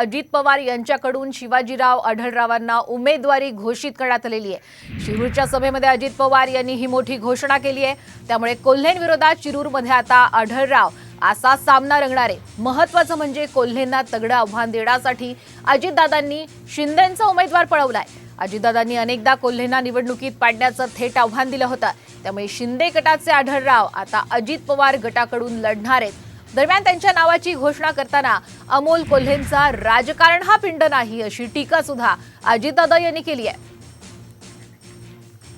अजित पवार यांच्याकडून शिवाजीराव आढळरावांना उमेदवारी घोषित करण्यात आलेली आहे. शिरूरच्या सभेमध्ये अजित पवार यांनी ही मोठी घोषणा केली आहे. त्यामुळे कोल्हेंविरोधात शिरूरमध्ये आता आढळराव असा सामना रंगणार आहे. महत्वाचं म्हणजे कोल्हेंना तगडं आव्हान देण्यासाठी अजितदादांनी शिंदेंचा उमेदवार पळवलाय. अजितदादांनी अनेकदा कोल्हेंना निवडणुकीत पाडण्याचं थेट आव्हान दिलं होतं. त्यामुळे शिंदे गटाचे आढळराव आता अजित पवार गटाकडून लढणार आहेत. दरम्यान त्यांच्या नावाची घोषणा करताना अमोल कोल्हेंचा राजकारण हा पिंड नाही अशी टीका सुद्धा अजितदादा यांनी केली आहे.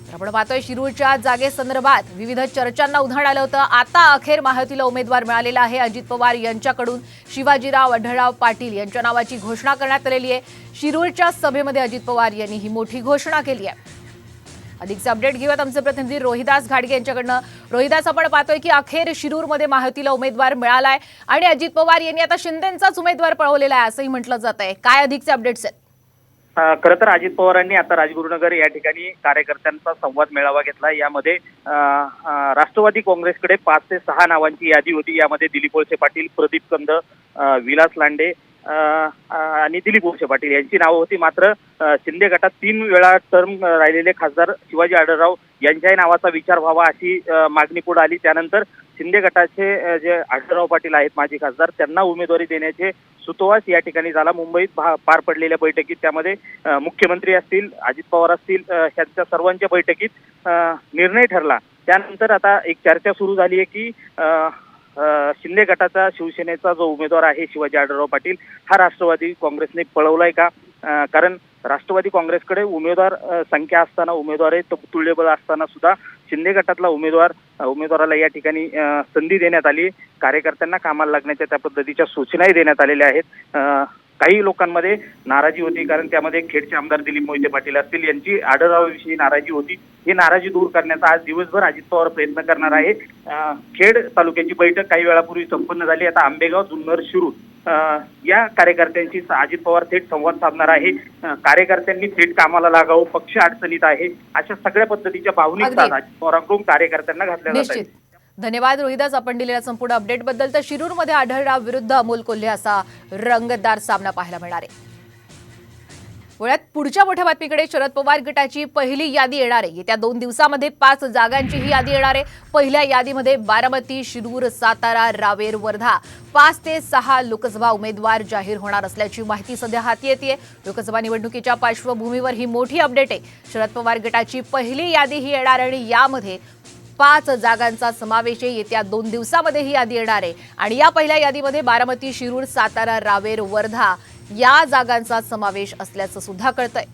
तर आपण पाहतोय शिरूरच्या जागेसंदर्भात विविध चर्चांना उधाण आलं होतं. आता अखेर महायुतीला उमेदवार मिळालेला आहे. अजित पवार यांच्याकडून शिवाजीराव अढळराव पाटील यांच्या नावाची घोषणा करण्यात आलेली आहे. शिरूरच्या सभेमध्ये अजित पवार यांनी ही मोठी घोषणा केली आहे. अधिकचे अपडेट घेऊयात आमचे प्रतिनिधी रोहिदास घाडगे यांच्याकडनं. रोहिदास आपण पाहतोय की अखेर शिरूरमध्ये महायुतीला उमेदवार मिळालाय आणि अजित पवार यांनी आता शिंदेचाच उमेदवार पळवलेला आहे असंही म्हटलं जात आहे. काय अधिकचे अपडेट्स आहेत? खरं तर अजित पवारांनी आता राजगुरुनगर या ठिकाणी कार्यकर्त्यांचा संवाद मेळावा घेतला. यामध्ये राष्ट्रवादी काँग्रेसकडे पाच ते सहा नावांची यादी होती. यामध्ये दिलीप वळसे पाटील प्रदीप कंद विलास लांडे आणि दिलीप वळसे पाटील. यांची नावं होती मात्र शिंदे गटात तीन वेळा टर्म राहिलेले खासदार शिवाजी आढळराव यांच्याही नावाचा विचार व्हावा अशी मागणी पुढे आली. त्यानंतर शिंदे गटाचे जे आढळराव पाटील आहेत माजी खासदार त्यांना उमेदवारी देण्याचे सुतोवास या ठिकाणी झाला. मुंबईत पार पडलेल्या बैठकीत त्यामध्ये मुख्यमंत्री असतील अजित पवार असतील यांच्या सर्वांच्या बैठकीत निर्णय ठरला. त्यानंतर आता एक चर्चा सुरू झाली आहे की शिंदे गटाचा शिवसेनेचा जो उमेदवार आहे शिवाजी आढळराव पाटील हा राष्ट्रवादी काँग्रेसने पळवलाय का? कारण राष्ट्रवादी काँग्रेसकडे उमेदवार संख्या असताना उमेदवार आहे तुल्यबळ असताना सुद्धा शिंदे गटातला उमेदवार उमेदवाराला या ठिकाणी संधी देण्यात आली. कार्यकर्त्यांना कामाला लागण्याच्या त्या पद्धतीच्या सूचनाही देण्यात आलेल्या आहेत. काही लोकांमध्ये नाराजी होती कारण त्यामध्ये खेडचे आमदार दिलीप मोहिते पाटील असतील यांची आढळरावाविषयी नाराजी होती. ही नाराजी दूर करण्याचा आज दिवसभर अजित पवार प्रयत्न करणार आहे. खेड तालुक्याची बैठक काही वेळापूर्वी संपन्न झाली. आता आंबेगाव जुन्नर शिरूर या कार्यकर्त्यांशी अजित पवार थेट संवाद साधणार आहे. कार्यकर्त्यांनी थेट कामाला लागावं पक्ष अडचणीत आहे अशा सगळ्या पद्धतीच्या भावनिक अजित पवारांकडून कार्यकर्त्यांना घातल्या जात आहेत. धन्यवाद. रोहिदास आपण दिलेल्या संपूर्ण अपडेटबद्दल तर शिरूरमध्ये आढळराव विरुद्ध अमोल कोल्हे असा रंगतदार सामना पाहायला मिळणार आहे. वळ्यात पुढच्या मोठ्या बातमीकडे शरद पवार गटाची पहिली यादी येणार आहे. येत्या दोन दिवसामध्ये पाच जागांची ही यादी येणार आहे. पहिल्या यादीमध्ये बारामती शिरूर सातारा रावेर वर्धा पाच ते सहा लोकसभा उमेदवार जाहीर होणार असल्याची माहिती सध्या हाती येते लोकसभा निवडणुकीच्या पार्श्वभूमीवर ही मोठी अपडेट आहे. शरद पवार गटाची पहिली यादी ही येणार आणि यामध्ये पाच जागांचा समावेश आहे. येत्या दोन दिवसामध्ये ही यादी येणार आहे. आणि या पहिल्या यादीमध्ये बारामती शिरूर सातारा रावेर वर्धा या जागांचा समावेश असल्याचं सुद्धा कळतंय.